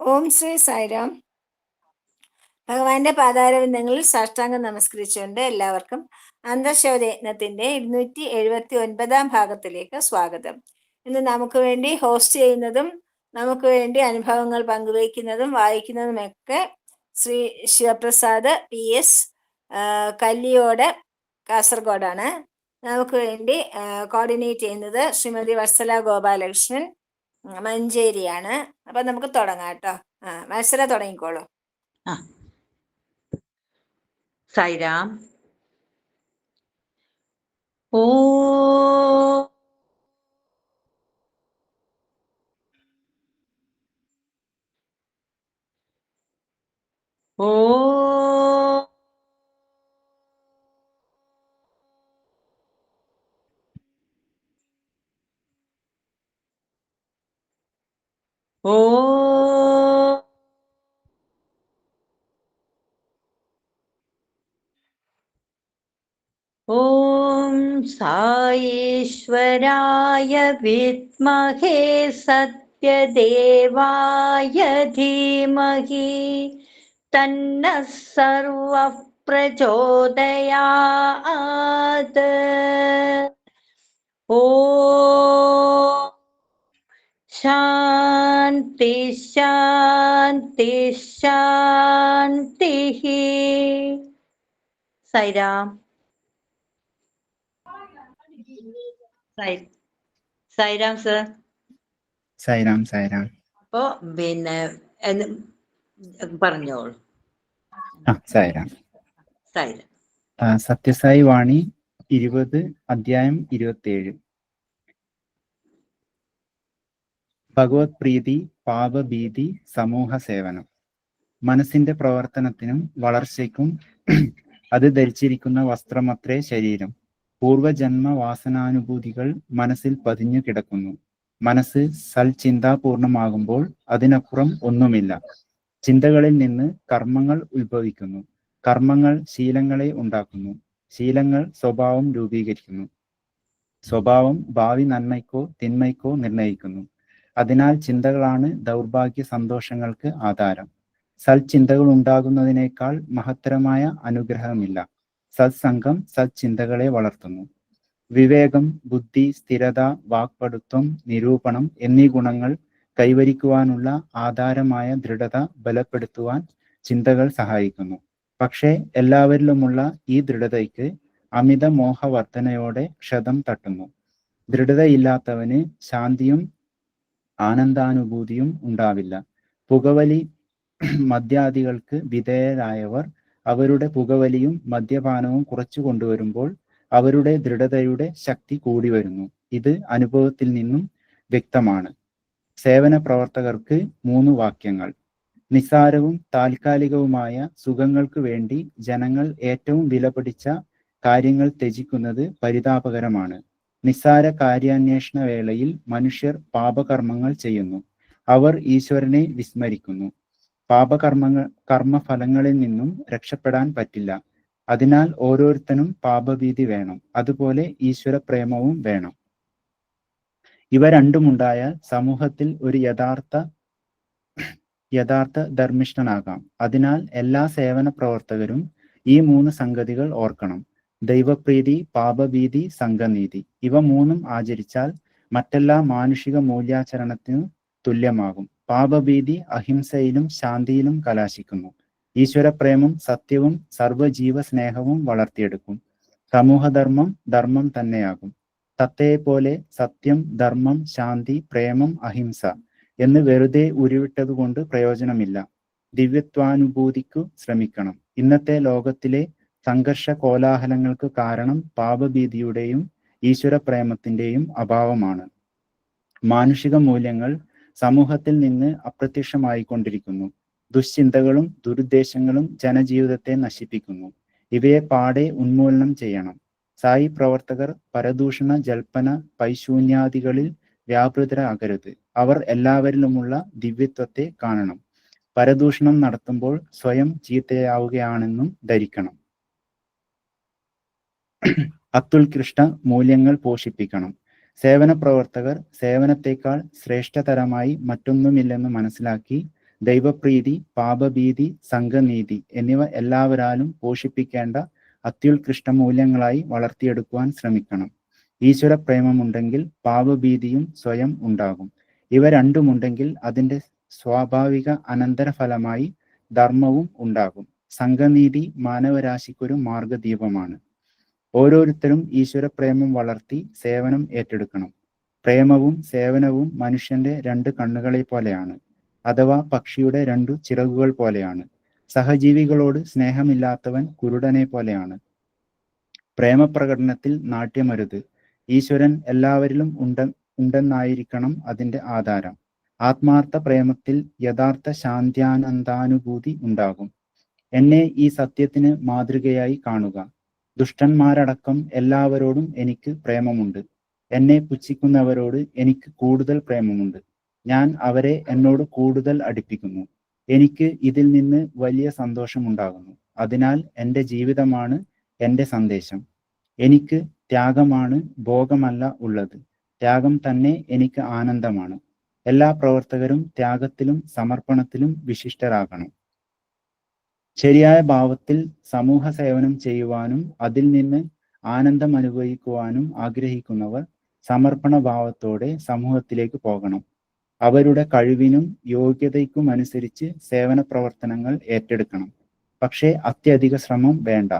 ഓം ശ്രീ സായിരാം. ഭഗവാന്റെ പാതാരവിന്ദങ്ങളിൽ സാഷ്ടാംഗം നമസ്കരിച്ചുകൊണ്ട് എല്ലാവർക്കും അന്തർശൗരയജ്ഞത്തിന്റെ ഇരുന്നൂറ്റി എഴുപത്തി ഒൻപതാം ഭാഗത്തിലേക്ക് സ്വാഗതം. ഇന്ന് നമുക്ക് വേണ്ടി ഹോസ്റ്റ് ചെയ്യുന്നതും നമുക്ക് വേണ്ടി അനുഭവങ്ങൾ പങ്കുവയ്ക്കുന്നതും വായിക്കുന്നതുമൊക്കെ ശ്രീ ശിവപ്രസാദ് പി എസ് കല്ലിയോട് കാസർഗോഡാണ്. നമുക്ക് വേണ്ടി കോർഡിനേറ്റ് ചെയ്യുന്നത് ശ്രീമതി വത്സല ഗോപാലകൃഷ്ണൻ മഞ്ചേരിയാണ്. അപ്പൊ നമുക്ക് തുടങ്ങാം കേട്ടോ. ആ വത്സല തുടങ്ങിക്കോളൂ. ആ. ഓ ഓ ഓ. ഓം സായേശ്വരായ വിത്മഹേ സത്യദേവായ ധീമഹി തന്ന സർവ പ്രചോദയാത് ഓ. ശാന്തി ശാന്തി ശാന്തി സൈറാം സൈറാം സർ സൈറാം സൈറാം അപ്പോ പിന്നെ പറഞ്ഞോളൂ। സത്യസായി വാണി ഇരുപത് അധ്യായം ഇരുപത്തിയേഴ് ഭഗവത് പ്രീതി പാപഭീതി സമൂഹ സേവനം മനസ്സിന്റെ പ്രവർത്തനത്തിനും വളർച്ചയ്ക്കും അത് ധരിച്ചിരിക്കുന്ന വസ്ത്രമത്രേ ശരീരം. പൂർവജന്മ വാസനാനുഭൂതികൾ മനസ്സിൽ പതിഞ്ഞു കിടക്കുന്നു. മനസ്സ് സൽചിന്താപൂർണമാകുമ്പോൾ അതിനപ്പുറം ഒന്നുമില്ല. ചിന്തകളിൽ നിന്ന് കർമ്മങ്ങൾ ഉത്ഭവിക്കുന്നു. കർമ്മങ്ങൾ ശീലങ്ങളെ ഉണ്ടാക്കുന്നു. ശീലങ്ങൾ സ്വഭാവം രൂപീകരിക്കുന്നു. സ്വഭാവം ഭാവി നന്മയ്ക്കോ തിന്മയ്ക്കോ നിർണയിക്കുന്നു. അതിനാൽ ചിന്തകളാണ് ദൗർഭാഗ്യ സന്തോഷങ്ങൾക്ക് ആധാരം. സൽചിന്തകൾ ഉണ്ടാകുന്നതിനേക്കാൾ മഹത്തരമായ അനുഗ്രഹമില്ല. സത്സംഗം സത്ചിന്തകളെ വളർത്തുന്നു. വിവേകം ബുദ്ധി സ്ഥിരത വാക്പടുത്വം നിരൂപണം എന്നീ ഗുണങ്ങൾ കൈവരിക്കുവാനുള്ള ആധാരമായ ദൃഢത ബലപ്പെടുത്തുവാൻ ചിന്തകൾ സഹായിക്കുന്നു. പക്ഷേ എല്ലാവരിലുമുള്ള ഈ ദൃഢതയ്ക്ക് അമിത മോഹവർദ്ധനയോടെ ക്ഷതം തട്ടുന്നു. ദൃഢതയില്ലാത്തവന് ശാന്തിയും ആനന്ദാനുഭൂതിയും ഉണ്ടാവില്ല. പുകവലി മദ്യാദികൾക്ക് വിധേയരായവർ അവരുടെ പുകവലിയും മദ്യപാനവും കുറച്ചു കൊണ്ടുവരുമ്പോൾ അവരുടെ ദൃഢതയുടെ ശക്തി കൂടി വരുന്നു ഇത് അനുഭവത്തിൽ നിന്നും വ്യക്തമാണ്. സേവന പ്രവർത്തകർക്ക് മൂന്ന് വാക്യങ്ങൾ. നിസ്സാരവും താൽക്കാലികവുമായ സുഖങ്ങൾക്ക് വേണ്ടി ജനങ്ങൾ ഏറ്റവും വിലപിടിച്ച കാര്യങ്ങൾ ത്യജിക്കുന്നത് പരിതാപകരമാണ്. നിസ്സാര കാര്യാന്വേഷണ വേളയിൽ മനുഷ്യർ പാപകർമ്മങ്ങൾ ചെയ്യുന്നു. അവർ ഈശ്വരനെ വിസ്മരിക്കുന്നു. പാപകർമ്മങ്ങൾ കർമ്മഫലങ്ങളിൽ നിന്നും രക്ഷപ്പെടാൻ പറ്റില്ല. അതിനാൽ ഓരോരുത്തനും പാപഭീതി വേണം. അതുപോലെ ഈശ്വര പ്രേമവും വേണം. ഇവ രണ്ടുമുണ്ടായാൽ സമൂഹത്തിൽ ഒരു യഥാർത്ഥ യഥാർത്ഥ ധർമ്മിഷ്ഠനാകാം. അതിനാൽ എല്ലാ സേവന പ്രവർത്തകരും ഈ മൂന്ന് സംഗതികൾ ഓർക്കണം. ദൈവപ്രീതി പാപഭീതി സംഘനീതി. ഇവ മൂന്നും ആചരിച്ചാൽ മറ്റെല്ലാ മാനുഷിക മൂല്യാചരണത്തിനും തുല്യമാകും. പാപഭീതി അഹിംസയിലും ശാന്തിയിലും കലാശിക്കുന്നു. ഈശ്വരപ്രേമം സത്യവും സർവജീവ സ്നേഹവും വളർത്തിയെടുക്കും. സമൂഹധർമ്മം ധർമ്മം തന്നെയാകും. തത്തയെപ്പോലെ സത്യം ധർമ്മം ശാന്തി പ്രേമം അഹിംസ എന്ന് വെറുതെ ഉരുവിട്ടതുകൊണ്ട് പ്രയോജനമില്ല. ദിവ്യത്വാനുഭൂതിക്കു ശ്രമിക്കണം. ഇന്നത്തെ ലോകത്തിലെ സംഘർഷ കോലാഹലങ്ങൾക്ക് കാരണം പാപഭീതിയുടെയും ഈശ്വരപ്രേമത്തിന്റെയും അഭാവമാണ്. മാനുഷിക മൂല്യങ്ങൾ സമൂഹത്തിൽ നിന്ന് അപ്രത്യക്ഷമായിക്കൊണ്ടിരിക്കുന്നു. ദുശ്ചിന്തകളും ദുരുദ്ദേശങ്ങളും ജനജീവിതത്തെ നശിപ്പിക്കുന്നു. ഇവയെ പാടെ ഉന്മൂലനം ചെയ്യണം. സായി പ്രവർത്തകർ പരദൂഷണ ജൽപ്പന പൈശൂന്യാദികളിൽ വ്യാപൃതരാകരുത്. അവർ എല്ലാവരിലുമുള്ള ദിവ്യത്വത്തെ കാണണം. പരദൂഷണം നടത്തുമ്പോൾ സ്വയം ചീത്തയാവുകയാണെന്നും ധരിക്കണം. അത്യുത്കൃഷ്ട മൂല്യങ്ങൾ പോഷിപ്പിക്കണം. സേവന പ്രവർത്തകർ സേവനത്തെക്കാൾ ശ്രേഷ്ഠതരമായി മറ്റൊന്നുമില്ലെന്ന് മനസ്സിലാക്കി ദൈവപ്രീതി പാപഭീതി സംഘനീതി എന്നിവ എല്ലാവരാലും പോഷിപ്പിക്കേണ്ട അത്യുത്കൃഷ്ട മൂല്യങ്ങളായി വളർത്തിയെടുക്കുവാൻ ശ്രമിക്കണം. ഈശ്വര പ്രേമമുണ്ടെങ്കിൽ പാപഭീതിയും സ്വയം ഉണ്ടാകും. ഇവ രണ്ടുമുണ്ടെങ്കിൽ അതിന്റെ സ്വാഭാവിക അനന്തരഫലമായി ധർമ്മവും ഉണ്ടാകും. സംഘനീതി മാനവരാശിക്കൊരു മാർഗദീപമാണ് ഓരോരുത്തരും ഈശ്വര പ്രേമം വളർത്തി സേവനം ഏറ്റെടുക്കണം. പ്രേമവും സേവനവും മനുഷ്യന്റെ രണ്ട് കണ്ണുകളെ പോലെയാണ് അഥവാ പക്ഷിയുടെ രണ്ടു ചിറകുകൾ പോലെയാണ്. സഹജീവികളോട് സ്നേഹമില്ലാത്തവൻ കുരുടനെ പോലെയാണ്. പ്രേമപ്രകടനത്തിൽ നാട്യമരുത്. ഈശ്വരൻ എല്ലാവരിലും ഉണ്ട ഉണ്ടെന്നായിരിക്കണം അതിന്റെ ആധാരം. ആത്മാർത്ഥ പ്രേമത്തിൽ യഥാർത്ഥ ശാന്ത്യാനന്ദാനുഭൂതി ഉണ്ടാകും. എന്നെ ഈ സത്യത്തിന് മാതൃകയായി കാണുക. ദുഷ്ടന്മാരടക്കം എല്ലാവരോടും എനിക്ക് പ്രേമമുണ്ട്. എന്നെ പുച്ഛിക്കുന്നവരോട് എനിക്ക് കൂടുതൽ പ്രേമമുണ്ട്. ഞാൻ അവരെ എന്നോട് കൂടുതൽ അടുപ്പിക്കുന്നു. എനിക്ക് ഇതിൽ നിന്ന് വലിയ സന്തോഷമുണ്ടാകുന്നു. അതിനാൽ എന്റെ ജീവിതമാണ് എന്റെ സന്ദേശം. എനിക്ക് ത്യാഗമാണ് ഭോഗമല്ല ഉള്ളത്. ത്യാഗം തന്നെ എനിക്ക് ആനന്ദമാണ്. എല്ലാ പ്രവർത്തകരും ത്യാഗത്തിലും സമർപ്പണത്തിലും വിശിഷ്ടരാകണം. ശരിയായ ഭാവത്തിൽ സമൂഹ സേവനം ചെയ്യുവാനും അതിൽ നിന്ന് ആനന്ദം അനുഭവിക്കുവാനും ആഗ്രഹിക്കുന്നവർ സമർപ്പണ ഭാവത്തോടെ സമൂഹത്തിലേക്ക് പോകണം. അവരുടെ കഴിവിനും യോഗ്യതയ്ക്കും അനുസരിച്ച് സേവന പ്രവർത്തനങ്ങൾ ഏറ്റെടുക്കണം. പക്ഷേ അത്യധിക ശ്രമം വേണ്ട.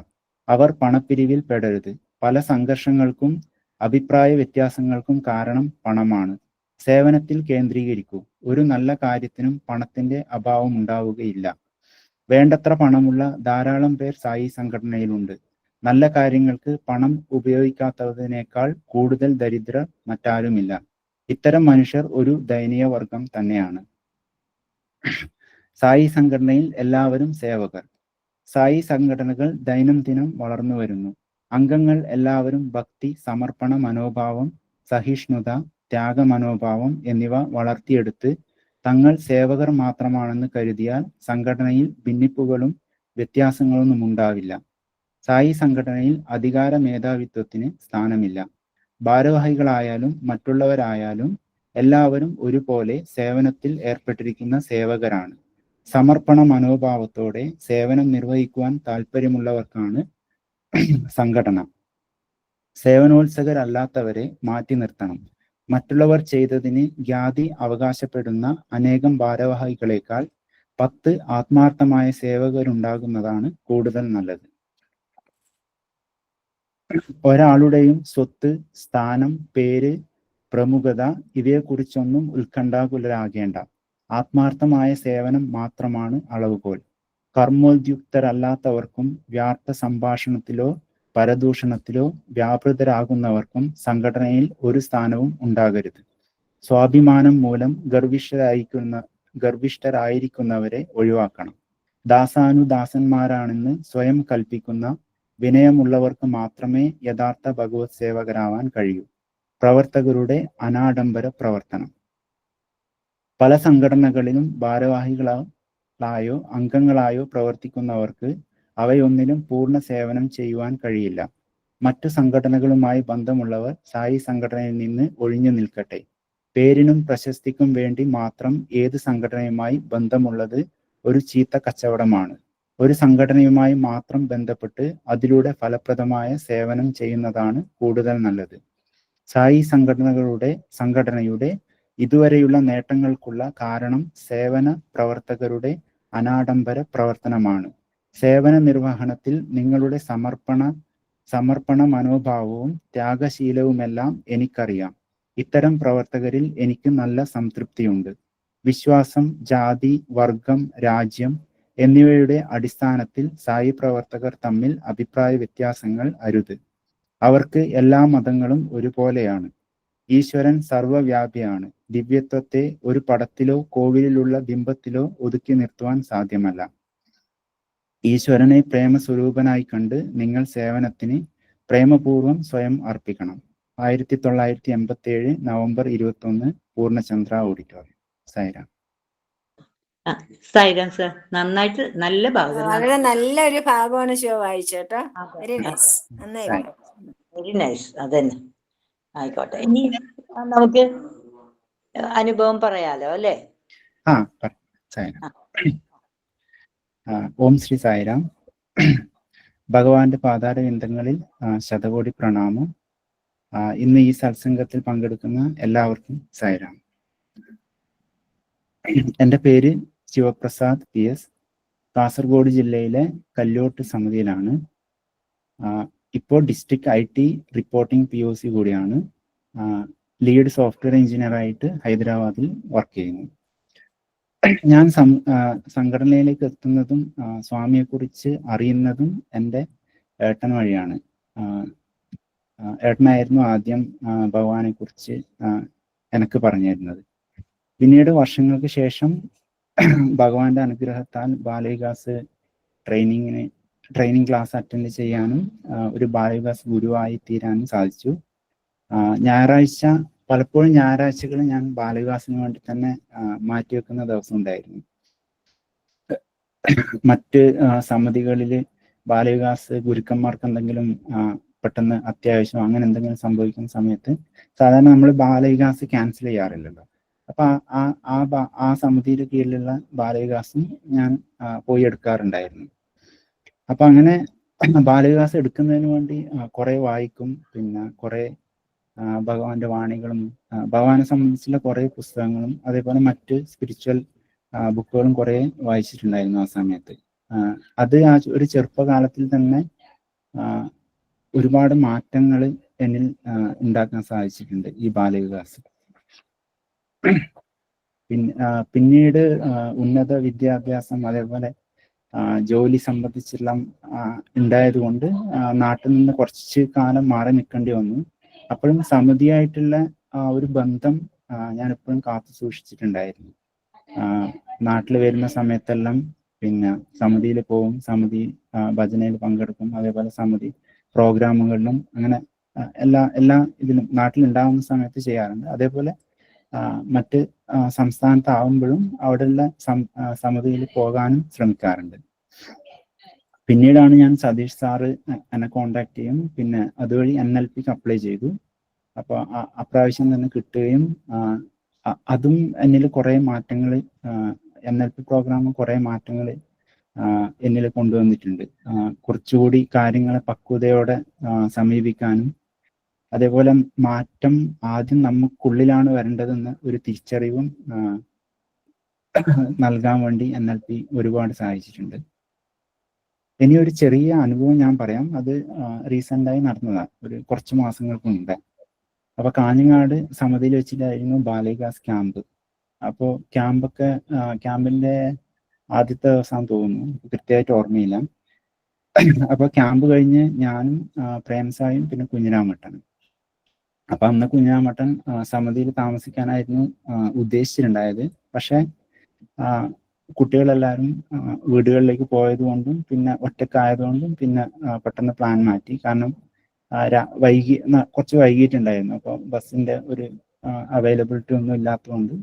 അവർ പണപ്പിരിവിൽ പെടരുത്. പല സംഘർഷങ്ങൾക്കും അഭിപ്രായ വ്യത്യാസങ്ങൾക്കും കാരണം പണമാണ്. സേവനത്തിൽ കേന്ദ്രീകരിക്കൂ. ഒരു നല്ല കാര്യത്തിനും പണത്തിന്റെ അഭാവം ഉണ്ടാവുകയില്ല. വേണ്ടത്ര പണമുള്ള ധാരാളം പേർ സായി സംഘടനയിലുണ്ട്. നല്ല കാര്യങ്ങൾക്ക് പണം ഉപയോഗിക്കാത്തതിനേക്കാൾ കൂടുതൽ ദരിദ്ര മറ്റാരുമില്ല. ഇത്തരം മനുഷ്യർ ഒരു ദയനീയ വർഗം തന്നെയാണ്. സായി സംഘടനയിൽ എല്ലാവരും സേവകർ. സായി സംഘടനകൾ ദൈനംദിനം വളർന്നു വരുന്നു. അംഗങ്ങൾ എല്ലാവരും ഭക്തി സമർപ്പണ മനോഭാവം സഹിഷ്ണുത ത്യാഗ മനോഭാവം എന്നിവ വളർത്തിയെടുത്ത് തങ്ങൾ സേവകർ മാത്രമാണെന്ന് കരുതിയാൽ സംഘടനയിൽ ഭിന്നിപ്പുകളും വ്യത്യാസങ്ങളൊന്നും ഉണ്ടാവില്ല. സായി സംഘടനയിൽ അധികാര മേധാവിത്വത്തിന് സ്ഥാനമില്ല. ഭാരവാഹികളായാലും മറ്റുള്ളവരായാലും എല്ലാവരും ഒരുപോലെ സേവനത്തിൽ ഏർപ്പെട്ടിരിക്കുന്ന സേവകരാണ്. സമർപ്പണ മനോഭാവത്തോടെ സേവനം നിർവഹിക്കുവാൻ താല്പര്യമുള്ളവർക്കാണ് സംഘടന. സേവനോത്സകരല്ലാത്തവരെ മാറ്റി നിർത്തണം. മറ്റുള്ളവർ ചെയ്തതിന് ഖ്യാതി അവകാശപ്പെടുന്ന അനേകം ഭാരവാഹികളെക്കാൾ പത്ത് ആത്മാർത്ഥമായ സേവകരുണ്ടാകുന്നതാണ് കൂടുതൽ നല്ലത്. ഒരാളുടെയും സ്വത്ത് സ്ഥാനം പേര് പ്രമുഖത ഇവയെക്കുറിച്ചൊന്നും ഉത്കണ്ഠാകുലരാകേണ്ട. ആത്മാർത്ഥമായ സേവനം മാത്രമാണ് അളവുകോൽ. കർമ്മോദ്യുക്തരല്ലാത്തവർക്കും വ്യാർത്ഥ സംഭാഷണത്തിലോ പരദൂഷണത്തിലോ വ്യാപൃതരാകുന്നവർക്കും സംഘടനയിൽ ഒരു സ്ഥാനവും ഉണ്ടാകരുത്. സ്വാഭിമാനം മൂലം ഗർവിഷ്ഠരായിരിക്കുന്ന ഗർഭിഷ്ഠരായിരിക്കുന്നവരെ ഒഴിവാക്കണം. ദാസാനുദാസന്മാരാണെന്ന് സ്വയം കൽപ്പിക്കുന്ന വിനയമുള്ളവർക്ക് മാത്രമേ യഥാർത്ഥ ഭഗവത് സേവകരാവാൻ കഴിയൂ. പ്രവർത്തകരുടെ അനാഡംബര പ്രവർത്തനം. പല സംഘടനകളിലും ഭാരവാഹികളായോ അംഗങ്ങളായോ പ്രവർത്തിക്കുന്നവർക്ക് അവയൊന്നിലും പൂർണ സേവനം ചെയ്യുവാൻ കഴിയില്ല. മറ്റു സംഘടനകളുമായി ബന്ധമുള്ളവർ സായി സംഘടനയിൽ നിന്ന് ഒഴിഞ്ഞു നിൽക്കട്ടെ. പേരിനും പ്രശസ്തിക്കും വേണ്ടി മാത്രം ഏത് സംഘടനയുമായി ബന്ധമുള്ളത് ഒരു ചീത്ത കച്ചവടമാണ്. ഒരു സംഘടനയുമായി മാത്രം ബന്ധപ്പെട്ട് അതിലൂടെ ഫലപ്രദമായ സേവനം ചെയ്യുന്നതാണ് കൂടുതൽ നല്ലത്. സായി സംഘടനകളുടെ സംഘടനയുടെ ഇതുവരെയുള്ള നേട്ടങ്ങൾക്കുള്ള കാരണം സേവന പ്രവർത്തകരുടെ അനാഡംബര പ്രവർത്തനമാണ്. സേവന നിർവഹണത്തിൽ നിങ്ങളുടെ സമർപ്പണ സമർപ്പണ മനോഭാവവും ത്യാഗശീലവുമെല്ലാം എനിക്കറിയാം. ഇത്തരം പ്രവർത്തകരിൽ എനിക്ക് നല്ല സംതൃപ്തിയുണ്ട്. വിശ്വാസം ജാതി വർഗം രാജ്യം എന്നിവയുടെ അടിസ്ഥാനത്തിൽ സായി പ്രവർത്തകർ തമ്മിൽ അഭിപ്രായ വ്യത്യാസങ്ങൾ അരുത്. അവർക്ക് എല്ലാ മതങ്ങളും ഒരുപോലെയാണ്. ഈശ്വരൻ സർവവ്യാപിയാണ്. ദിവ്യത്വത്തെ ഒരു പടത്തിലോ കോവിലുള്ള ബിംബത്തിലോ ഒതുക്കി നിർത്തുവാൻ സാധ്യമല്ല. ഈശ്വരനെ പ്രേമസ്വരൂപനായി കണ്ട് നിങ്ങൾ സേവനത്തിന് പ്രേമപൂർവം സ്വയം അർപ്പിക്കണം. ആയിരത്തി തൊള്ളായിരത്തി എൺപത്തി ഏഴ് നവംബർ ഇരുപത്തി ഒന്ന് പൂർണചന്ദ്ര ഓഡിറ്റോറിയം. സൈറാം സൈറാം സർ നന്നായിട്ട് നല്ല ഭാഗം വളരെ നല്ലൊരു ഭാഗമാണ് ശിവ വായിച്ചേട്ടോ. വെരി നൈസ് നന്നായി വെരി നൈസ് അതന്നെ. ആയിക്കോട്ടെ. ഇനി നമുക്ക് അനുഭവം പറയാലോ അല്ലേ? ആ ആ, ഓം ശ്രീ സായിരാം. ഭഗവാന്റെ പാതാരവിന്ദങ്ങളിൽ ശതകോടി പ്രണാമം. ഇന്ന് ഈ സത്സംഗത്തിൽ പങ്കെടുക്കുന്ന എല്ലാവർക്കും സായിരാം. എന്റെ പേര് ശിവപ്രസാദ് പി എസ്. കാസർഗോഡ് ജില്ലയിലെ കല്ലോട്ട് സമിതിയിലാണ്. ഇപ്പോൾ district I T reporting P O C കൂടിയാണ്. ലീഡ് സോഫ്റ്റ്വെയർ എഞ്ചിനീയർ ആയിട്ട് ഹൈദരാബാദിൽ വർക്ക് ചെയ്യുന്നു. ഞാൻ സംഘടനയിലേക്ക് എത്തുന്നതും സ്വാമിയെ കുറിച്ച് അറിയുന്നതും എന്റെ ഏട്ടൻ വഴിയാണ്. ഏട്ടനായിരുന്നു ആദ്യം ഭഗവാനെ കുറിച്ച് എനിക്ക് പറഞ്ഞു തരുന്നത് പിന്നീട് വർഷങ്ങൾക്ക് ശേഷം ഭഗവാന്റെ അനുഗ്രഹത്താൽ ബാലവികാസ് ട്രെയിനിങ്ങിന് ട്രെയിനിങ് ക്ലാസ് അറ്റൻഡ് ചെയ്യാനും ഒരു ബാലവികാസ് ഗുരുവായി തീരാനും സാധിച്ചു. ഞായറാഴ്ച പലപ്പോഴും ഞായറാഴ്ചകൾ ഞാൻ ബാലവികാസിന് വേണ്ടി തന്നെ മാറ്റി മാറ്റിവെക്കുന്ന ദിവസം ഉണ്ടായിരുന്നു. മറ്റ് സമിതികളിൽ ബാലവികാസ് ഗുരുക്കന്മാർക്ക് എന്തെങ്കിലും പെട്ടെന്ന് അത്യാവശ്യം അങ്ങനെ എന്തെങ്കിലും സംഭവിക്കുന്ന സമയത്ത് സാധാരണ നമ്മൾ ബാലവികാസ് ക്യാൻസൽ ചെയ്യാറില്ലല്ലോ. അപ്പൊ ആ- ആ ആ സമിതിയുടെ കീഴിലുള്ള ബാലവികാസം ഞാൻ പോയി എടുക്കാറുണ്ടായിരുന്നു. അപ്പൊ അങ്ങനെ ബാലവികാസം എടുക്കുന്നതിന് വേണ്ടി കുറെ വായിക്കും പിന്നെ കുറെ ഭഗവാന്റെ വാണികളും ഭഗവാനെ സംബന്ധിച്ചുള്ള കുറെ പുസ്തകങ്ങളും അതേപോലെ മറ്റ് സ്പിരിച്വൽ ബുക്കുകളും കുറെ വായിച്ചിട്ടുണ്ടായിരുന്നു ആ സമയത്ത്. അത് ആ ഒരു ചെറുപ്പകാലത്തിൽ തന്നെ ഒരുപാട് മാറ്റങ്ങൾ എന്നിൽ ഉണ്ടാക്കാൻ സാധിച്ചിട്ടുണ്ട് ഈ ബാലവികാസം. പിന്നെ പിന്നീട് ഉന്നത വിദ്യാഭ്യാസം അതേപോലെ ജോലി സംബന്ധിച്ചെല്ലാം ഉണ്ടായത് കൊണ്ട് നാട്ടിൽ നിന്ന് കുറച്ച് കാലം മാറി നിൽക്കേണ്ടി വന്നു. അപ്പോഴും സമിതിയായിട്ടുള്ള ആ ഒരു ബന്ധം ഞാൻ എപ്പോഴും കാത്തു സൂക്ഷിച്ചിട്ടുണ്ടായിരുന്നു. നാട്ടിൽ വരുന്ന സമയത്തെല്ലാം പിന്നെ സമിതിയിൽ പോവും സമിതി ഭജനയിൽ പങ്കെടുക്കും അതേപോലെ സമിതി പ്രോഗ്രാമുകളിലും അങ്ങനെ എല്ലാ എല്ലാ ഇതിലും നാട്ടിലുണ്ടാവുന്ന സമയത്ത് ചെയ്യാറുണ്ട്. അതേപോലെ മറ്റ് സംസ്ഥാനത്താവുമ്പോഴും അവിടെയുള്ള സമിതിയിൽ പോകാനും ശ്രമിക്കാറുണ്ട്. പിന്നീടാണ് ഞാൻ സതീഷ് സാറ് എന്നെ കോണ്ടാക്ട് ചെയ്യും. പിന്നെ അതുവഴി എൻ എൽ പിക്ക് അപ്ലൈ ചെയ്തു. അപ്പോൾ അപ്രാവശ്യം തന്നെ കിട്ടുകയും അതും എന്നിൽ കുറേ മാറ്റങ്ങൾ എൻ എൽ പി പ്രോഗ്രാം കുറേ മാറ്റങ്ങൾ എന്നിൽ കൊണ്ടുവന്നിട്ടുണ്ട്. കുറച്ചുകൂടി കാര്യങ്ങളെ പക്വതയോടെ സമീപിക്കാനും അതേപോലെ മാറ്റം ആദ്യം നമുക്കുള്ളിലാണ് വരേണ്ടതെന്ന് ഒരു തിരിച്ചറിവും നൽകാൻ വേണ്ടി എൻ എൽ പി ഒരുപാട് സഹായിച്ചിട്ടുണ്ട്. ഇനി ഒരു ചെറിയ അനുഭവം ഞാൻ പറയാം. അത് റീസെന്റായി നടന്നതാണ് ഒരു കുറച്ച് മാസങ്ങൾക്ക് മുമ്പേ അപ്പോൾ കാഞ്ഞങ്ങാട് സമിതിയിൽ വെച്ചിട്ടായിരുന്നു ബാലികാസ് ക്യാമ്പ്. അപ്പോൾ ക്യാമ്പൊക്കെ ക്യാമ്പിന്റെ ആദ്യത്തെ ദിവസം തോന്നുന്നു. കൃത്യമായിട്ട് ഓർമ്മയില്ല. അപ്പോൾ ക്യാമ്പ് കഴിഞ്ഞ് ഞാനും പ്രേംസായും പിന്നെ കുഞ്ഞിരാമട്ടനും അപ്പൊ അന്ന് കുഞ്ഞിരാമട്ടൻ സമിതിയിൽ താമസിക്കാനായിരുന്നു ഉദ്ദേശിച്ചിട്ടുണ്ടായത്. പക്ഷെ കുട്ടികളെല്ലാവരും വീടുകളിലേക്ക് പോയതുകൊണ്ടും പിന്നെ ഒറ്റക്കായതുകൊണ്ടും പിന്നെ പെട്ടെന്ന് പ്ലാൻ മാറ്റി. കാരണം വൈകി കുറച്ച് വൈകിട്ടുണ്ടായിരുന്നു അപ്പോൾ ബസ്സിന്റെ ഒരു അവൈലബിലിറ്റി ഒന്നും ഇല്ലാത്തതുകൊണ്ട്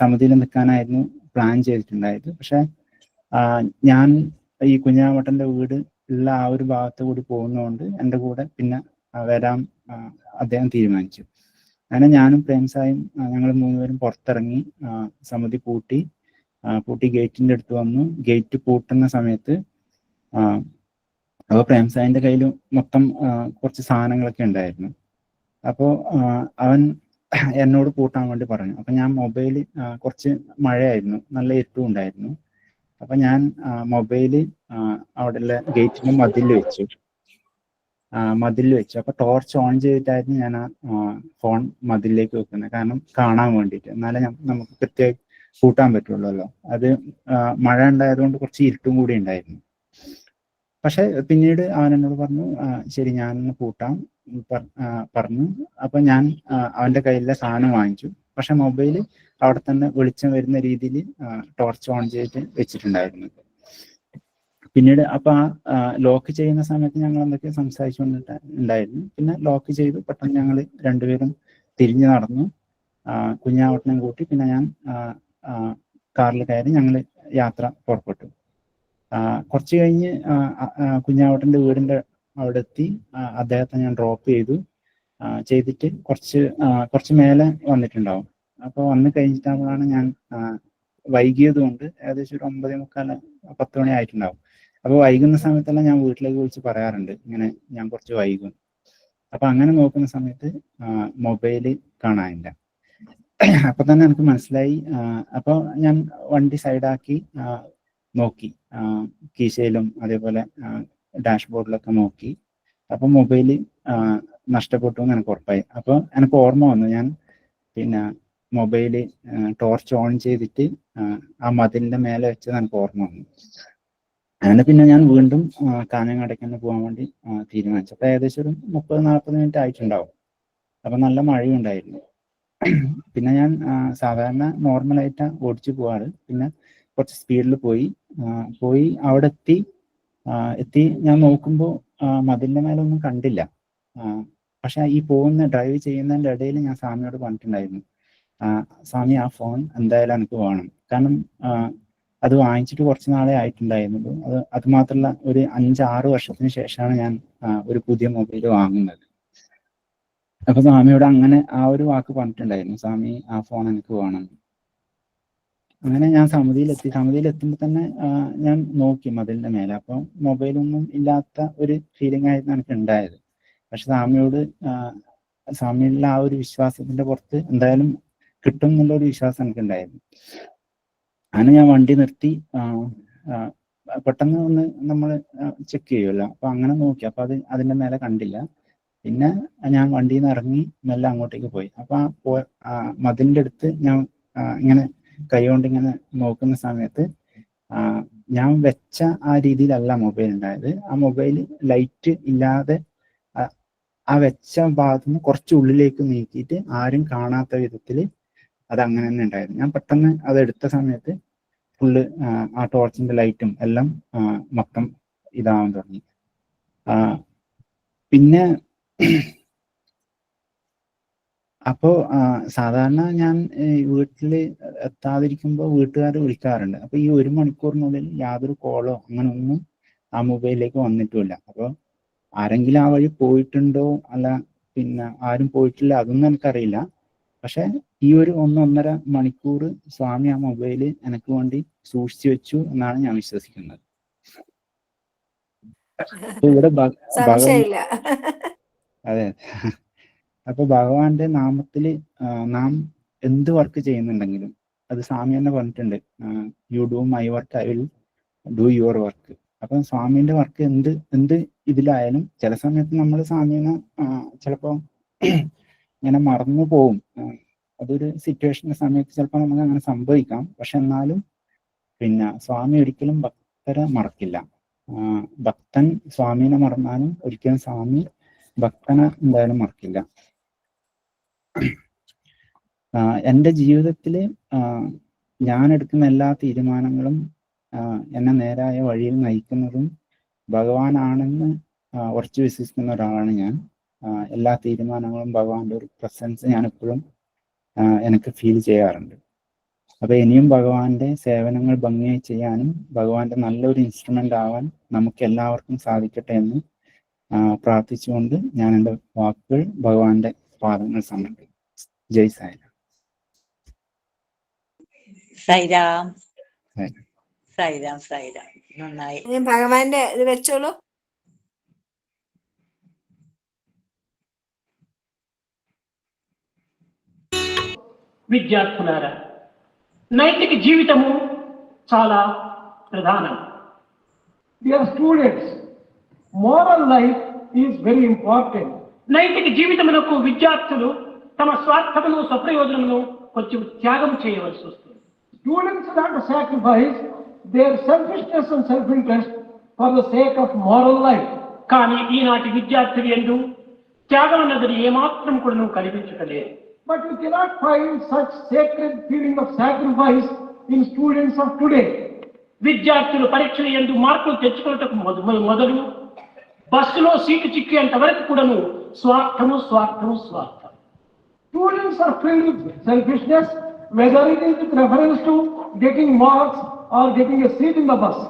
സമിതിയിൽ നിൽക്കാനായിരുന്നു പ്ലാൻ ചെയ്തിട്ടുണ്ടായത്. പക്ഷെ ഞാൻ ഈ കുഞ്ഞാമട്ടന്റെ വീട് ഉള്ള ആ ഒരു ഭാഗത്ത് കൂടി പോകുന്നതുകൊണ്ട് എന്റെ കൂടെ പിന്നെ വരാൻ അദ്ദേഹം തീരുമാനിച്ചു. അങ്ങനെ ഞാനും പ്രേംസായും ഞങ്ങൾ മൂന്നുപേരും പുറത്തിറങ്ങി സമിതി പൂട്ടി. ആ, പൂട്ടി ഗേറ്റിന്റെ അടുത്ത് വന്നു. ഗേറ്റ് പൂട്ടുന്ന സമയത്ത് അപ്പോൾ പ്രേംസായിന്റെ കയ്യിൽ മൊത്തം കുറച്ച് സാധനങ്ങളൊക്കെ ഉണ്ടായിരുന്നു. അപ്പോൾ അവൻ എന്നോട് പൂട്ടാൻ വേണ്ടി പറഞ്ഞു. അപ്പൊ ഞാൻ മൊബൈൽ കുറച്ച് മഴയായിരുന്നു. നല്ല ഇരുട്ടും ഉണ്ടായിരുന്നു. അപ്പൊ ഞാൻ മൊബൈൽ അവിടെയുള്ള ഗേറ്റിന് മതിലിൽ വെച്ചു. മതിൽ വെച്ചു. അപ്പൊ ടോർച്ച് ഓൺ ചെയ്തിട്ടായിരുന്നു ഞാൻ ആ ഫോൺ മതിലിലേക്ക് വെക്കുന്നത്. കാരണം കാണാൻ വേണ്ടിയിട്ട്. എന്നാലേ നമുക്ക് കൃത്യമായി പൂട്ടാൻ പറ്റുള്ളല്ലോ. അത് മഴ ഉണ്ടായതുകൊണ്ട് കുറച്ച് ഇരുട്ടും കൂടി ഉണ്ടായിരുന്നു. പക്ഷെ പിന്നീട് അവൻ എന്നോട് പറഞ്ഞു ശരി ഞാനൊന്ന് കൂട്ടാം പറഞ്ഞു. അപ്പൊ ഞാൻ അവന്റെ കയ്യിലെ സാധനം വാങ്ങിച്ചു. പക്ഷെ മൊബൈൽ അവിടെ തന്നെ വെളിച്ചം വരുന്ന രീതിയിൽ ടോർച്ച് ഓൺ ചെയ്തിട്ട് വെച്ചിട്ടുണ്ടായിരുന്നു. പിന്നീട് അപ്പൊ ആ ലോക്ക് ചെയ്യുന്ന സമയത്ത് ഞങ്ങൾ എന്തൊക്കെ സംസാരിച്ചുകൊണ്ട് ഉണ്ടായിരുന്നു. പിന്നെ ലോക്ക് ചെയ്തു പെട്ടെന്ന് ഞങ്ങൾ രണ്ടുപേരും തിരിഞ്ഞു നടന്നു. കുഞ്ഞാവട്ടനെ കൂട്ടി. പിന്നെ ഞാൻ കാറിൽ കയറി ഞങ്ങൾ യാത്ര പുറപ്പെട്ടു. കുറച്ച് കഴിഞ്ഞ് കുഞ്ഞാവട്ടന്റെ വീടിന്റെ അവിടെ എത്തി അദ്ദേഹത്തെ ഞാൻ ഡ്രോപ്പ് ചെയ്തു. ചെയ്തിട്ട് കുറച്ച് കുറച്ച് മേലെ വന്നിട്ടുണ്ടാവും. അപ്പോൾ വന്ന് കഴിഞ്ഞിട്ടാണ് ഞാൻ വൈകിയത് കൊണ്ട് ഏകദേശം ഒരു ഒമ്പതേ മുക്കാൽ പത്ത് മണി ആയിട്ടുണ്ടാവും. അപ്പോൾ വൈകുന്ന സമയത്തെല്ലാം ഞാൻ വീട്ടിലേക്ക് വിളിച്ച് പറയാറുണ്ട്. ഇങ്ങനെ ഞാൻ കുറച്ച് വൈകും. അപ്പൊ അങ്ങനെ നോക്കുന്ന സമയത്ത് മൊബൈൽ കാണാനില്ല. അപ്പൊ തന്നെ എനിക്ക് മനസ്സിലായി. അപ്പൊ ഞാൻ വണ്ടി സൈഡാക്കി നോക്കി. കീശയിലും അതേപോലെ ഡാഷ്ബോർഡിലൊക്കെ നോക്കി. അപ്പൊ മൊബൈൽ നഷ്ടപ്പെട്ടു എന്ന് എനിക്ക് ഉറപ്പായി. അപ്പൊ എനിക്ക് ഓർമ്മ വന്നു. ഞാൻ പിന്നെ മൊബൈൽ ടോർച്ച് ഓൺ ചെയ്തിട്ട് ആ, മതിലിന്റെ മേലെ വെച്ചത് എനിക്ക് ഓർമ്മ വന്നു. അങ്ങനെ പിന്നെ ഞാൻ വീണ്ടും കാഞ്ഞങ്ങാടേക്ക് തന്നെ പോകാൻ വേണ്ടി തീരുമാനിച്ചു. അപ്പൊ ഏകദേശം ഒരു മുപ്പത് നാൽപ്പത് മിനിറ്റ് ആയിട്ടുണ്ടാവും. അപ്പൊ നല്ല മഴയുണ്ടായിരുന്നു. പിന്നെ ഞാൻ സാധാരണ നോർമലായിട്ട് ഓടിച്ചു പോവാറ്. പിന്നെ കുറച്ച് സ്പീഡിൽ പോയി. പോയി അവിടെ എത്തി എത്തി. ഞാൻ നോക്കുമ്പോൾ മതിലിന്റെ മേലെ ഒന്നും കണ്ടില്ല പക്ഷെ ഈ പോകുന്ന ഡ്രൈവ് ചെയ്യുന്നതിന്റെ ഇടയിൽ ഞാൻ സ്വാമിയോട് പറഞ്ഞിട്ടുണ്ടായിരുന്നു. സ്വാമി ആ ഫോൺ എന്തായാലും എനിക്ക് വേണം. കാരണം അത് വാങ്ങിച്ചിട്ട് കുറച്ച് നാളെ ആയിട്ടുണ്ടായിരുന്നുള്ളൂ. അത് അത് മാത്രമല്ല ഒരു അഞ്ചാറ് വർഷത്തിന് ശേഷമാണ് ഞാൻ ഒരു പുതിയ മൊബൈൽ വാങ്ങുന്നത്. അപ്പൊ സ്വാമിയോട് അങ്ങനെ ആ ഒരു വാക്ക് പറഞ്ഞിട്ടുണ്ടായിരുന്നു. സ്വാമി ആ ഫോൺ എനിക്ക് വേണം. അങ്ങനെ ഞാൻ സമിതിയിലെത്തി. സമിതിയിലെത്തുമ്പോൾ തന്നെ ഞാൻ നോക്കി മതിലിന്റെ മേലെ. അപ്പൊ മൊബൈലൊന്നും ഇല്ലാത്ത ഒരു ഫീലിംഗ് ആയിരുന്നു എനിക്ക് ഉണ്ടായത്. പക്ഷെ സ്വാമിയോട് ആ, സ്വാമിയിലുള്ള ആ ഒരു വിശ്വാസത്തിന്റെ പുറത്ത് എന്തായാലും കിട്ടും എന്നുള്ള ഒരു വിശ്വാസം എനിക്ക് ഉണ്ടായിരുന്നു. അങ്ങനെ ഞാൻ വണ്ടി നിർത്തി പെട്ടെന്ന് ഒന്ന് നമ്മൾ ചെക്ക് ചെയ്യുമല്ലോ അപ്പൊ അങ്ങനെ നോക്കി. അപ്പൊ അത് അതിന്റെ മേലെ കണ്ടില്ല. പിന്നെ ഞാൻ വണ്ടിയിൽ നിന്ന് ഇറങ്ങി മെല്ലെ അങ്ങോട്ടേക്ക് പോയി. അപ്പൊ ആ മതിലിന്റെ അടുത്ത് ഞാൻ ഇങ്ങനെ കൈകൊണ്ട് ഇങ്ങനെ നോക്കുന്ന സമയത്ത് ഞാൻ വെച്ച ആ രീതിയിലല്ല മൊബൈൽ ഉണ്ടായത്. ആ മൊബൈൽ ലൈറ്റ് ഇല്ലാതെ ആ- വെച്ച ഭാഗത്ത് നിന്ന് കുറച്ച് ഉള്ളിലേക്ക് നീക്കിയിട്ട് ആരും കാണാത്ത വിധത്തിൽ അത് അങ്ങനെ തന്നെ ഉണ്ടായിരുന്നു. ഞാൻ പെട്ടെന്ന് അത് എടുത്ത സമയത്ത് ഫുള്ള് ആ ടോർച്ചിന്റെ ലൈറ്റും എല്ലാം മൊത്തം ഇതാവാൻ തുടങ്ങി. പിന്നെ അപ്പോ സാധാരണ ഞാൻ വീട്ടിൽ വീട്ടിൽ എത്താതിരിക്കുമ്പോൾ വീട്ടുകാർ വിളിക്കാറുണ്ട്. അപ്പൊ ഈ ഒരു മണിക്കൂറിനുള്ളിൽ യാതൊരു കോളോ അങ്ങനെ ഒന്നും ആ മൊബൈലിലേക്ക് വന്നിട്ടുമില്ല. അപ്പൊ ആരെങ്കിലും ആ വഴി പോയിട്ടുണ്ടോ? അല്ല പിന്നെ ആരും പോയിട്ടില്ല അതൊന്നും എനിക്കറിയില്ല. പക്ഷെ ഈ ഒരു ഒന്നൊന്നര മണിക്കൂർ സ്വാമി ആ മൊബൈൽ എനിക്ക് വേണ്ടി സൂക്ഷിച്ചു വെച്ചു എന്നാണ് ഞാൻ വിശ്വസിക്കുന്നത്. ഇവിടെ അതെ. അപ്പൊ ഭഗവാന്റെ നാമത്തിൽ നാം എന്ത് വർക്ക് ചെയ്യുന്നുണ്ടെങ്കിലും അത് സ്വാമി തന്നെ പറഞ്ഞിട്ടുണ്ട് you do my work I will do your work അപ്പൊ സ്വാമിന്റെ വർക്ക് എന്ത് എന്ത് ഇതിലായാലും ചില സമയത്ത് നമ്മൾ സ്വാമിനെ ചിലപ്പോ ഇങ്ങനെ മറന്നു പോവും. അതൊരു സിറ്റുവേഷന്റെ സമയത്ത് ചിലപ്പോൾ നമുക്ക് അങ്ങനെ സംഭവിക്കാം. പക്ഷെ എന്നാലും പിന്നെ സ്വാമി ഒരിക്കലും ഭക്തരെ മറക്കില്ല. ഭക്തൻ സ്വാമിനെ മറന്നാലും ഒരിക്കലും സ്വാമി ഭക്തനെ എന്തായാലും മറക്കില്ല. എന്റെ ജീവിതത്തിൽ ഞാൻ എടുക്കുന്ന എല്ലാ തീരുമാനങ്ങളും എന്നെ നേരായ വഴിയിൽ നയിക്കുന്നതും ഭഗവാനാണെന്ന് ഉറച്ചു വിശ്വസിക്കുന്ന ഒരാളാണ് ഞാൻ. എല്ലാ തീരുമാനങ്ങളും ഭഗവാന്റെ ഒരു പ്രസൻസ് ഞാൻ എപ്പോഴും എനിക്ക് ഫീൽ ചെയ്യാറുണ്ട്. അപ്പൊ ഇനിയും ഭഗവാന്റെ സേവനങ്ങൾ ഭംഗിയായി ചെയ്യാനും ഭഗവാന്റെ നല്ലൊരു ഇൻസ്ട്രുമെന്റ് ആവാൻ നമുക്ക് എല്ലാവർക്കും സാധിക്കട്ടെ എന്ന് പ്രാർത്ഥിച്ചുകൊണ്ട് ഞാൻ എൻ്റെ വാക്കുകൾ ഭഗവാന്റെ പാദങ്ങൾ സമർപ്പിക്കും ജയ് സായി സൈരാം സായി. സൈരാം സൈരാം നന്നായി ഇനി ഭഗവാന്റെ ഇത് വെച്ചോളൂ విద్యార్థులారా నైతిక జీవితము చాలా ప్రధానం Dear students, moral life is very important నైతిక జీవితములకు విద్యార్థులు తమ స్వార్థమును స్వప్రయోజనమును కొంచెం త్యాగం చేయవలసి వస్తుంది. Students don't sacrifice their selfishness and self interest for the sake of moral life కానీ ఈనాటి విద్యార్థులు ఎందు త్యాగం అన్నది ఏమాత్రం కూడా నువ్వు కనిపించటలేదు but you cannot find such sacred feeling of sacrifice in students of today విద్యార్థులు పరీక్షలు ఎందు మార్కులు తెచ్చుకోవటం మొదలు బస్సులో సీటు చిక్కేంత వరకు కూడాను స్వార్థము స్వార్థము స్వార్థం. Students are filled with selfishness whether it is with reference to getting marks or getting a seat in the bus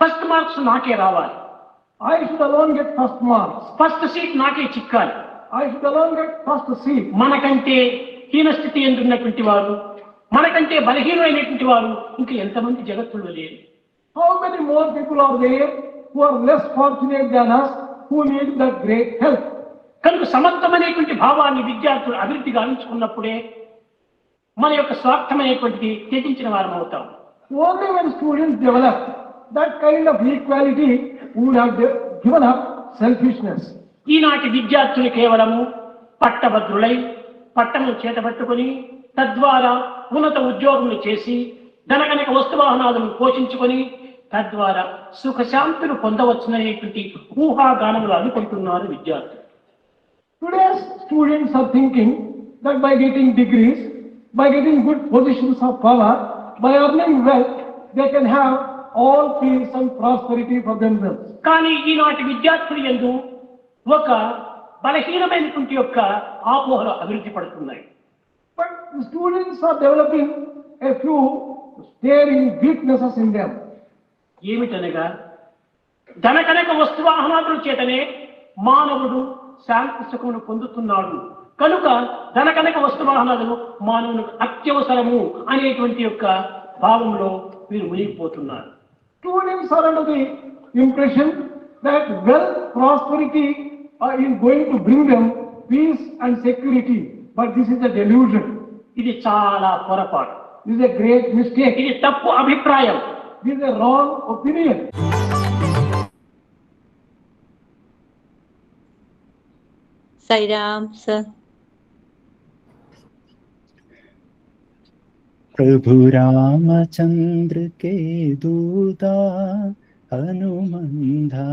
first marks నాకే రావాలి. I should alone get first marks first seat నాకే చిక్కాలి. I should alone get first seat మనకంటే హీనస్థితి ఎందుకున్నటువంటి వారు? మనకంటే బలహీనమైనటువంటి వారు? ఇంకా ఎంతమంది జగత్తులు లేరు? How many more people are there who are less fortunate than us, who need that great help? కనుక సమర్థమైనటువంటి భావాన్ని విద్యార్థులు అభివృద్ధి గావించుకున్నప్పుడే మన యొక్క స్వార్థమైనటువంటిది త్యజించిన వారం అవుతాం Only when students develop that kind of equality, we would have de- given up selfishness. ఈనాటి విద్యార్థులు కేవలము పట్టభద్రులై పట్టములు చేతబట్టుకొని తద్వారా ఉన్నత ఉద్యోగములు చేసి ధనకనక వస్తువాహనాలను పోషించుకొని తద్వారా సుఖశాంతులు పొందవచ్చుననేటువంటి ఊహాగానములు అనుకుంటున్నారు విద్యార్థులు. Today's students are thinking that by getting degrees by getting good positions of power by earning wealth they can have all feels and prosperity for themselves కానీ ఈనాటి విద్యార్థులు ఎందు ఒక బలహీనమైనటువంటి యొక్క ఆపోహలు అభివృద్ధి పడుతున్నాయి. But students are developing a few staring weaknesses in them ఏమిటనగా? ధనకనక వస్తువాహనాదుల చేతనే మానవుడు శాంతి సుఖమును పొందుతున్నాడు. కనుక ధనకనక వస్తువాహనాదులు మానవునికి అత్యవసరము అనేటువంటి యొక్క భావంలో మీరు మునిగిపోతున్నారు. Students are the impression that well prosperity in going to bring them peace and security but this is a ఇది చాలా పొరపాటు. దిస్ అ గ్రేట్ మిస్టేక్ ఇది తప్పు అభిప్రాయం. this is a wrong opinion. Sai Ram, sir. प्रभु रामचंद्र के दूता हनुमंधा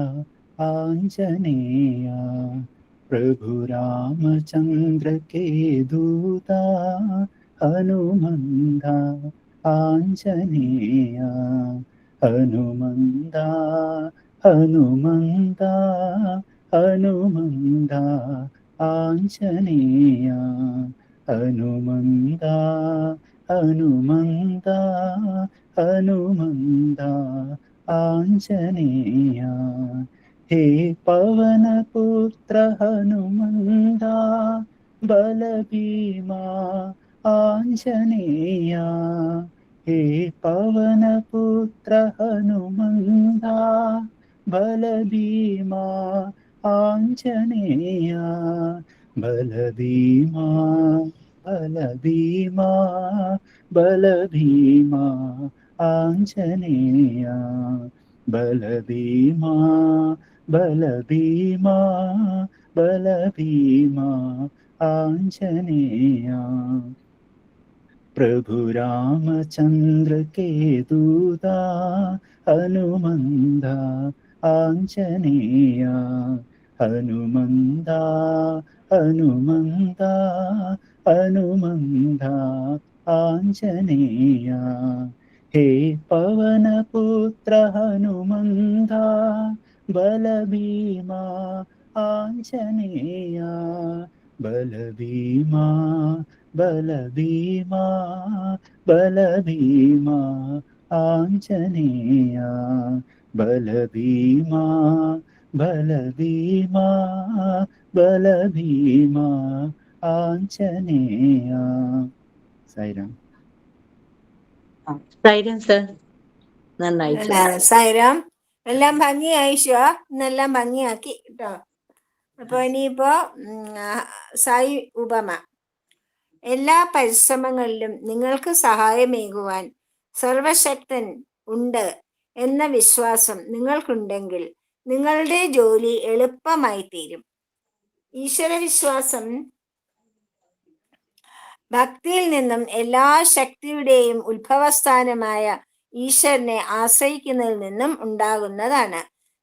आंजनेया प्रभु रामचंद्र के दूता हनुमंधा ആഞ്ജനേയ ഹനുമന്ത ഹനുമന്ത ഹനുമന്ത ആഞ്ജനേയ ഹനുമന്ത ഹനുമന്ത ഹനുമന്ത ആഞ്ജനേയ. ഹേ പവനപുത്ര ഹനുമന്ത ബലഭീമാ ఆంజనేయ హే పవనపుత్ర హనుమంత బలభీమా ఆంజనేయ బలభీమా బలభీమా బలభీమా ఆంజనేయ బలభీమా ബലഭീമാ ബലഭീമാ ആഞ്ജനേയ प्रभु रामचन्द्र के दूता हनुमन्दा आञ्जनेय हनुमन्दा हनुमन्दा हनुमन्दा आञ्जनेय हे पवनपुत्र हनुमन्दा बलभीमा आञ्जनेय बलभीमा ബലഭീമാ ബലഭീമാ ആഞ്ജനേയ. ബലഭീമാ ബലഭീമാ ബലഭീമാ ആഞ്ജനേയ. സൈറാം സൈറാം സർ നന്നായി സൈറാം എല്ലാം ഭംഗിയായി ശിവ. ഇന്നെല്ലാം ഭംഗിയാക്കി കേട്ടോ. അപ്പൊ ഇനിയിപ്പോ സായി ഉപമ. എല്ലാ പരിശ്രമങ്ങളിലും നിങ്ങൾക്ക് സഹായമേകുവാൻ സർവശക്തൻ ഉണ്ട് എന്ന വിശ്വാസം നിങ്ങൾക്കുണ്ടെങ്കിൽ നിങ്ങളുടെ ജോലി എളുപ്പമായി തീരും. ഈശ്വരവിശ്വാസം ഭക്തിയിൽ നിന്നും എല്ലാ ശക്തിയുടെയും ഉത്ഭവസ്ഥാനമായ ഈശ്വരനെ ആശ്രയിക്കുന്നതിൽ നിന്നും ഉണ്ടാകുന്നതാണ്.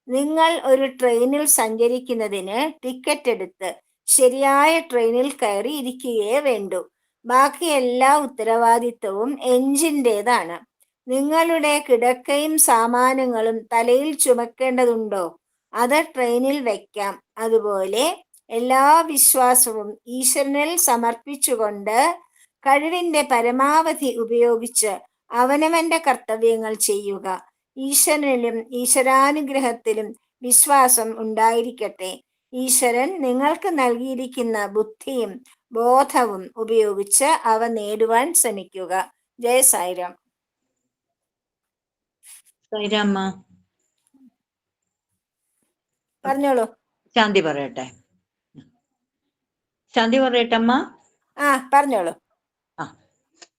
നിങ്ങൾ ഒരു ട്രെയിനിൽ സഞ്ചരിക്കുന്നതിന് ടിക്കറ്റ് എടുത്ത് ശരിയായ ട്രെയിനിൽ കയറി ഇരിക്കുകയേ വേണ്ടൂ. ബാക്കി എല്ലാ ഉത്തരവാദിത്വവും എഞ്ചിന്റെതാണ് നിങ്ങളുടെ കിടക്കയും സാമാനങ്ങളും തലയിൽ ചുമക്കേണ്ടതുണ്ടോ? അത് ട്രെയിനിൽ വെക്കാം. അതുപോലെ എല്ലാ വിശ്വാസവും ഈശ്വരനിൽ സമർപ്പിച്ചുകൊണ്ട് കഴിവിന്റെ പരമാവധി ഉപയോഗിച്ച് അവനവന്റെ കർത്തവ്യങ്ങൾ ചെയ്യുക. ഈശ്വരനിലും ഈശ്വരാനുഗ്രഹത്തിലും വിശ്വാസം ഉണ്ടായിരിക്കട്ടെ. ഈശ്വരൻ നിങ്ങൾക്ക് നൽകിയിരിക്കുന്ന ബുദ്ധിയും ബോധവും ഉപയോഗിച്ച് അവ നേടുവാൻ ശ്രമിക്കുക. ജയ സായിരാം. സൈരാമ്മ പറഞ്ഞോളൂ. ശാന്തി പറയട്ടെ. ശാന്തി പറയട്ടെ അമ്മ ആ പറഞ്ഞോളൂ.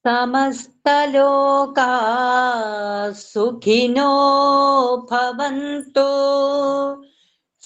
സമസ്തലോകാ സുഖിനോ ഭവന്തു.